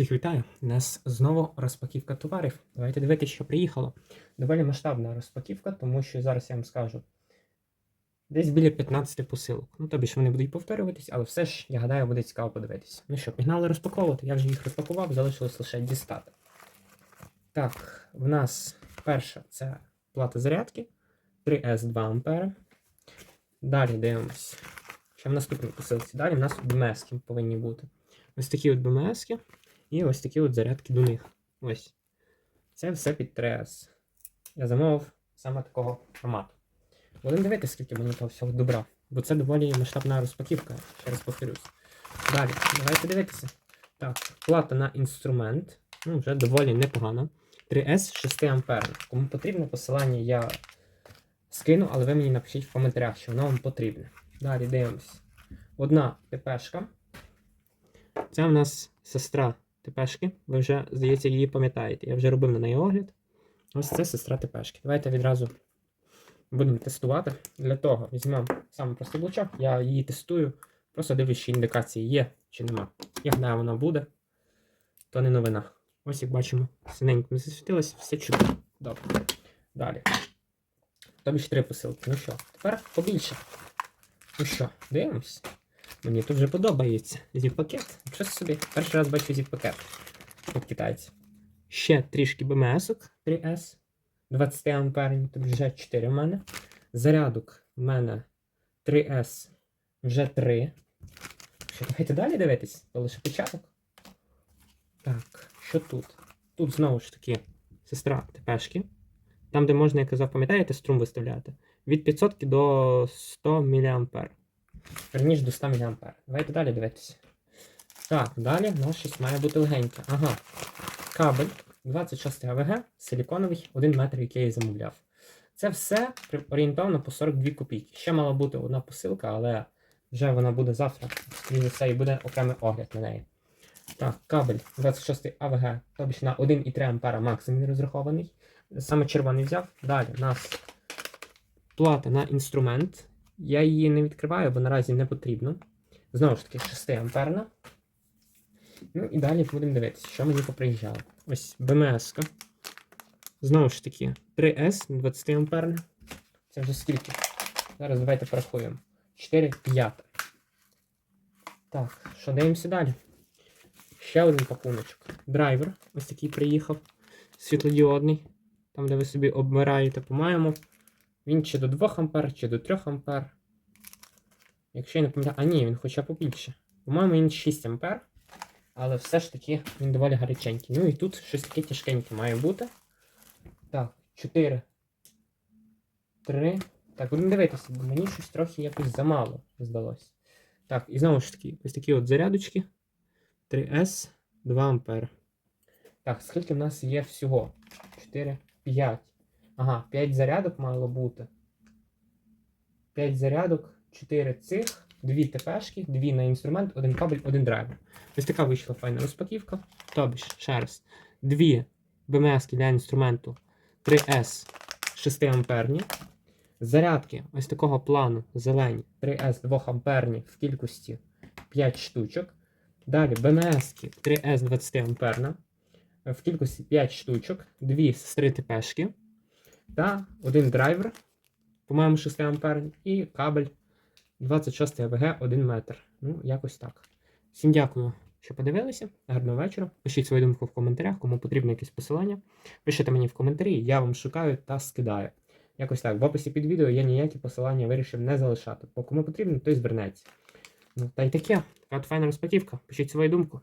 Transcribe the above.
Всіх вітаю! У нас знову розпаківка товарів. Давайте дивитися, що приїхало. Доволі масштабна розпаківка, тому що зараз я вам скажу десь біля 15 посилок. Ну, тобі ж вони будуть повторюватись, але все ж, я гадаю, буде цікаво подивитися. Ну що, пігнали розпаковувати. Я вже їх розпакував, залишилось лише дістати. Так, в нас перша це плата зарядки 3S 2 А. Далі дивимось. Ще в наступній посилці. Далі в нас БМС повинні бути. Ось такі от БМСки. І ось такі от зарядки до них. Ось. Це все під 3С. Я замовив саме такого формату. Будемо дивитися, скільки мені того всього добра. Бо це доволі масштабна розпаківка, ще раз повторюсь. Далі, давайте дивитися. Так, плата на інструмент. Ну, вже доволі непогано. 3С 6 А. Кому потрібно, посилання я скину, але ви мені напишіть в коментарях, що воно вам потрібне. Далі дивимося. Одна ТПшка. Це в нас сестра ТПшки. Ви вже, здається, її пам'ятаєте. Я вже робив на неї огляд. Ось це сестра ТПшки. Давайте відразу будемо тестувати. Для того візьмемо саме простий блочок. Я її тестую. Просто дивлюсь, чи індикації є чи нема. Я гадаю, вона буде, то не новина. Ось як бачимо, синенько не засвітилось, все чудово. Добре. Далі. Тобі ж три посилки. Ну що, тепер побільше. Ну що, дивимось. Мені тут вже подобається зіп-пакет. Що собі? Перший раз бачу зіп-пакет від китайців. Ще трішки БМС-ок 3S. 20 амперні, тут вже 4 в мене. Зарядок в мене 3S вже 3. Що, давайте далі дивитись, то лише початок. Так, що тут? Тут знову ж таки сестра ТПшки. Там, де можна, я казав, пам'ятаєте, струм виставляти. Від 500 до 100 мА. Верніше до 100 мА. Давайте далі дивитися. Так, далі в нас щось має бути легеньке. Ага. Кабель 26 АВГ, силіконовий, 1 метр, який я замовляв. Це все орієнтовно по 42 копійки. Ще мала бути одна посилка, але вже вона буде завтра. Скоріше все, і буде окремий огляд на неї. Так, кабель 26 АВГ, тобто на 1,3 ампера максимум розрахований. Саме червоний взяв. Далі у нас плата на інструмент. Я її не відкриваю, бо наразі не потрібно. Знову ж таки, 6 амперна. Ну і далі будемо дивитися, що мені поприїжджало. Ось БМС. -ка. Знову ж таки, 3С 20 амперна. Це вже скільки? Зараз давайте порахуємо. 4 5. Так, що дивимося далі? Ще один пакуночок. Драйвер. Ось такий приїхав. Світлодіодний. Там, де ви собі обмираєте, по-моєму. Він чи до 2 ампер, чи до 3 ампер. Якщо я не пам'ятаю. А ні, він хоча побільше. По-моєму, він 6 ампер. Але все ж таки він доволі гаряченький. Ну і тут щось таке тяжкеньке має бути. Так, 4. 3. Так, будемо дивитися, бо мені щось трохи якось замало здалось. Так, і знову ж таки, ось такі от зарядочки. 3С, 2 ампер. Так, скільки в нас є всього? 4, 5. Ага, 5 зарядок мало бути. 5 зарядок, 4 цих, 2 ТПшки, 2 на інструмент, 1 кабель, 1 драйвер. Ось така вийшла файна розпаківка. Тобі ж, ще раз, 2 БМС для інструменту 3С 6 амперні. Зарядки ось такого плану зелені 3С 2 амперні в кількості 5 штучок. Далі БМС 3С 20 амперна в кількості 5 штучок, 2 сестри ТПшки та один драйвер, по-моєму, 6 амперний, і кабель 26 АВГ 1 метр. Ну, якось так. Всім дякую, що подивилися. Гарного вечора. Пишіть свою думку в коментарях, кому потрібно якесь посилання. Пишіть мені в коментарі, я вам шукаю та скидаю. Якось так. В описі під відео я ніякі посилання вирішив не залишати. Бо кому потрібно, той звернеться. Ну, та й таке. Така файна розпаківка. Пишіть свою думку.